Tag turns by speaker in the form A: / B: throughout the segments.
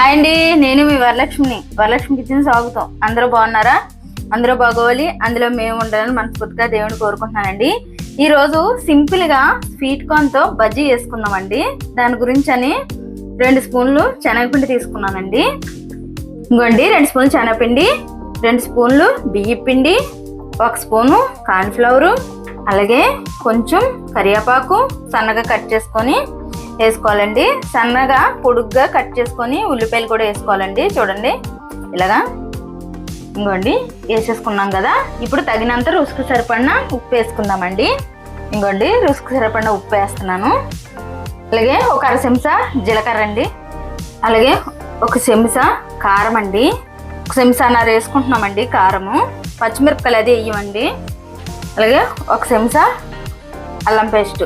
A: Hi అండి. నేను మీ వరలక్ష్మిని. Varalakshmi kitchen సాగుతాం. అందరూ బాగున్నారా? అందరూ బాగోవాలి. అందులో మేము ఉండాలని మనస్ఫూర్తిగా దేవుని కోరుకుంటున్నానండి. ఈరోజు సింపుల్గా స్వీట్ కార్న్తో బజ్జీ వేసుకుందామండి దాని గురించి అని రెండు స్పూన్లు శనగపిండి తీసుకున్నానండి. ఇంకోండి రెండు స్పూన్లు శనగపిండి రెండు స్పూన్లు బియ్య పిండి ఒక స్పూను కార్న్ఫ్లవరు అలాగే కొంచెం కరివేపాకు సన్నగా కట్ చేసుకొని వేసుకోవాలండి. సన్నగా పొడుగ్గా కట్ చేసుకొని ఉల్లిపాయలు కూడా వేసుకోవాలండి. చూడండి. ఇలాగా. ఇంకోండి వేసేసుకున్నాం కదా. ఇప్పుడు తగినంత రుసుకు సరిపడిన ఉప్పు వేసుకుందామండి. ఇంకోండి రుసుకు సరిపడిన ఉప్పు వేస్తున్నాను. అలాగే ఒక అర చెంచా జీలకర్ర అండి. అలాగే ఒక చెంచా కారం అండి. ఒక చెంచాన్నర వేసుకుంటున్నామండి కారము. పచ్చిమిరపకాయలు అది వేయమండి అలాగే ఒక చెంచా అల్లం పేస్ట్.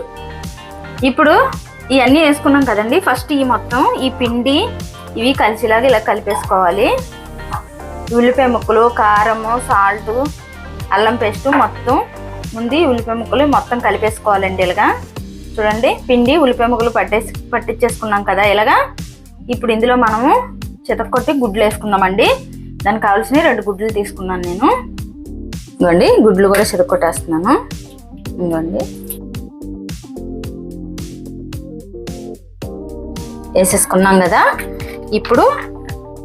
A: ఇప్పుడు ఇవన్నీ వేసుకున్నాం కదండి. ఫస్ట్ ఈ మొత్తం ఈ పిండి ఇవి కలిసిలాగా ఇలా కలిపేసుకోవాలి. ఉల్లిపాయ ముక్కలు కారము సాల్ట్ అల్లం పేస్ట్ మొత్తం. ముందు ఉల్లిపాయ ముక్కలు మొత్తం కలిపేసుకోవాలండి ఇలాగా. చూడండి పిండి ఉల్లిపాయ ముక్కలు పట్టేసి పట్టించేసుకున్నాం కదా ఇలాగా. ఇప్పుడు ఇందులో మనము చితక్కొట్టి గుడ్లు వేసుకుందామండి. దానికి కావాల్సిన రెండు గుడ్లు తీసుకున్నాను నేను. ఇదిగోండి గుడ్లు కూడా చితక్కొట్టేస్తున్నాను ఇదిగోండి. వేసేసుకున్నాం కదా. ఇప్పుడు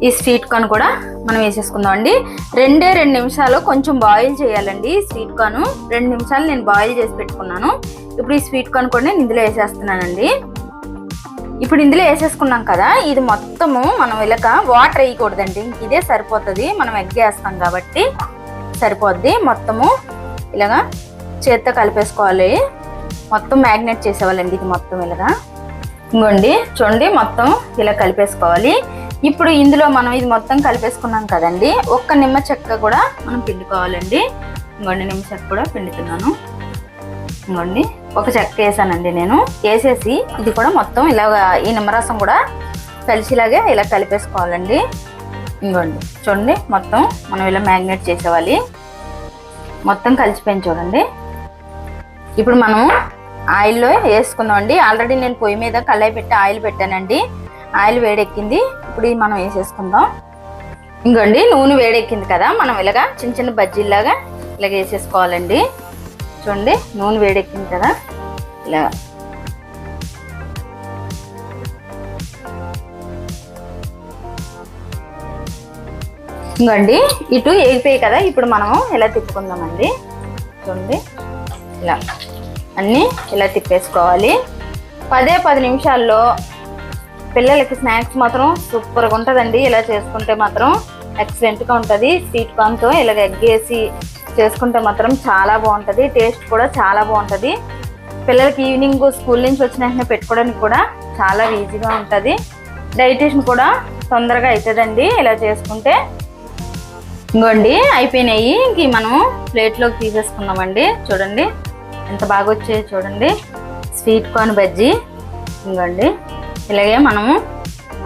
A: ఈ స్వీట్ కార్న్ కూడా మనం వేసేసుకుందాం అండి. రెండే రెండు నిమిషాలు కొంచెం బాయిల్ చేయాలండి స్వీట్ కార్న్. రెండు నిమిషాలు నేను బాయిల్ చేసి పెట్టుకున్నాను. ఇప్పుడు ఈ స్వీట్ కార్న్ కూడా నేను ఇందులో వేసేస్తున్నానండి. ఇప్పుడు ఇందులో వేసేసుకున్నాం కదా ఇది మొత్తము మనం ఇలాక వాటర్ వేయకూడదండి. ఇదే సరిపోతుంది. మనం ఎగ్ వేస్తాం కాబట్టి సరిపోద్ది. మొత్తము ఇలాగా చేత్తో కలిపేసుకోవాలి. మొత్తం మ్యాగ్నెట్ చేసేవాళ్ళండి ఇది మొత్తం ఇలాగా. ఇంకోండి చూడండి మొత్తం ఇలా కలిపేసుకోవాలి. ఇప్పుడు ఇందులో మనం ఇది మొత్తం కలిపేసుకున్నాం కదండి. ఒక్క నిమ్మ చెక్క కూడా మనం పిండుకోవాలండి. ఇంకోండి నిమ్మ చెక్క కూడా పిండుతున్నాను. ఇంకోండి ఒక చెక్క వేసానండి నేను. వేసేసి ఇది కూడా మొత్తం ఇలాగా ఈ నిమ్మరసం కూడా కలిసిలాగే ఇలా కలిపేసుకోవాలండి. ఇంకోండి చూడండి మొత్తం మనం ఇలా మ్యాగ్నేట్ చేసేవాలి. మొత్తం కలిసిపోయింది చూడండి. ఇప్పుడు మనం ఆయిల్లో వేసుకుందామండి. ఆల్రెడీ నేను పొయ్యి మీద కళాయి పెట్టి ఆయిల్ పెట్టానండి. ఆయిల్ వేడెక్కింది. ఇప్పుడు మనం వేసేసుకుందాం. ఇంకోండి నూనె వేడెక్కింది కదా. మనం ఇలాగా చిన్న చిన్న బజ్జీలాగా ఇలాగ వేసేసుకోవాలండి. చూడండి నూనె వేడెక్కింది కదా. ఇలా. ఇంకోండి ఇటు ఏగిపోయాయి కదా. ఇప్పుడు మనము ఇలా తిప్పుకుందామండి? చూడండి. ఇలా. అన్నీ ఇలా తిప్పేసుకోవాలి. పదే పది నిమిషాల్లో పిల్లలకి స్నాక్స్ మాత్రం సూపర్గా ఉంటుందండి. ఇలా చేసుకుంటే మాత్రం ఎక్సలెంట్గా ఉంటుంది. స్వీట్ కార్న్తో ఇలాగ ఎగ్గేసి చేసుకుంటే మాత్రం చాలా బాగుంటుంది. టేస్ట్ కూడా చాలా బాగుంటుంది. పిల్లలకి ఈవినింగ్ స్కూల్ నుంచి వచ్చిన వెంటనే పెట్టుకోవడానికి కూడా చాలా ఈజీగా ఉంటుంది. డైటేషన్ కూడా తొందరగా అవుతుందండి ఇలా చేసుకుంటే ఇంకోండి అయిపోయినాయి. ఇంక మనం ప్లేట్లోకి తీసేసుకున్నామండి చూడండి. ఎంత బాగా వచ్చాయో చూడండి. స్వీట్ కార్న్ బజ్జీ ఇంకోండి ఇలాగే మనము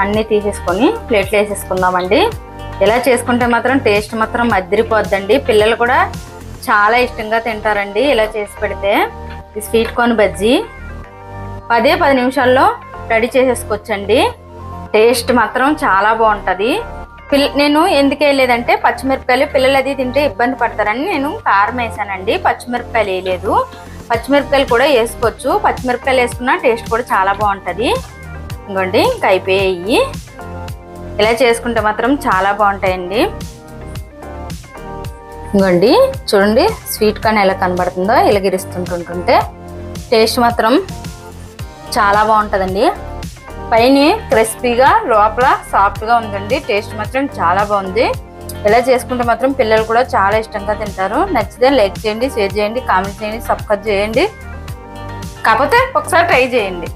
A: అన్నీ తీసేసుకొని ప్లేట్లో వేసేసుకుందామండి. ఇలా చేసుకుంటే మాత్రం టేస్ట్ మాత్రం అద్దరిపోద్దండి పిల్లలు కూడా చాలా ఇష్టంగా తింటారండి ఇలా చేసి పెడితే. ఈ స్వీట్ కార్న్ బజ్జీ పదే పది నిమిషాల్లో రెడీ చేసేసుకోవచ్చండి. టేస్ట్ మాత్రం చాలా బాగుంటుంది. పిల్ల నేను ఎందుకు వేయలేదంటే పచ్చిమిరపకాయలు పిల్లలు అది తింటే ఇబ్బంది పడతారని నేను కారం వేసానండి. పచ్చిమిరపకాయలు వేయలేదు. పచ్చిమిరపకాయలు కూడా వేసుకోవచ్చు. పచ్చిమిరపకాయలు వేసుకున్న టేస్ట్ కూడా చాలా బాగుంటుంది. ఇంకోండి ఇంకా అయిపోయాయి ఇలా చేసుకుంటే మాత్రం చాలా బాగుంటాయండి. ఇంకోండి చూడండి స్వీట్ కార్న్ ఎలా కనబడుతుందో ఇలా గిరిస్తుంటుంటుంటే టేస్ట్ మాత్రం చాలా బాగుంటుందండి. పైన క్రిస్పీగా లోపల సాఫ్ట్గా ఉందండి. టేస్ట్ మాత్రం చాలా బాగుంది. ఇలా చేసుకుంటే మాత్రం పిల్లలు కూడా చాలా ఇష్టంగా తింటారు. నచ్చితే లైక్ చేయండి షేర్ చేయండి కామెంట్ చేయండి సబ్స్క్రైబ్ చేయండి. కాకపోతే ఒకసారి ట్రై చేయండి.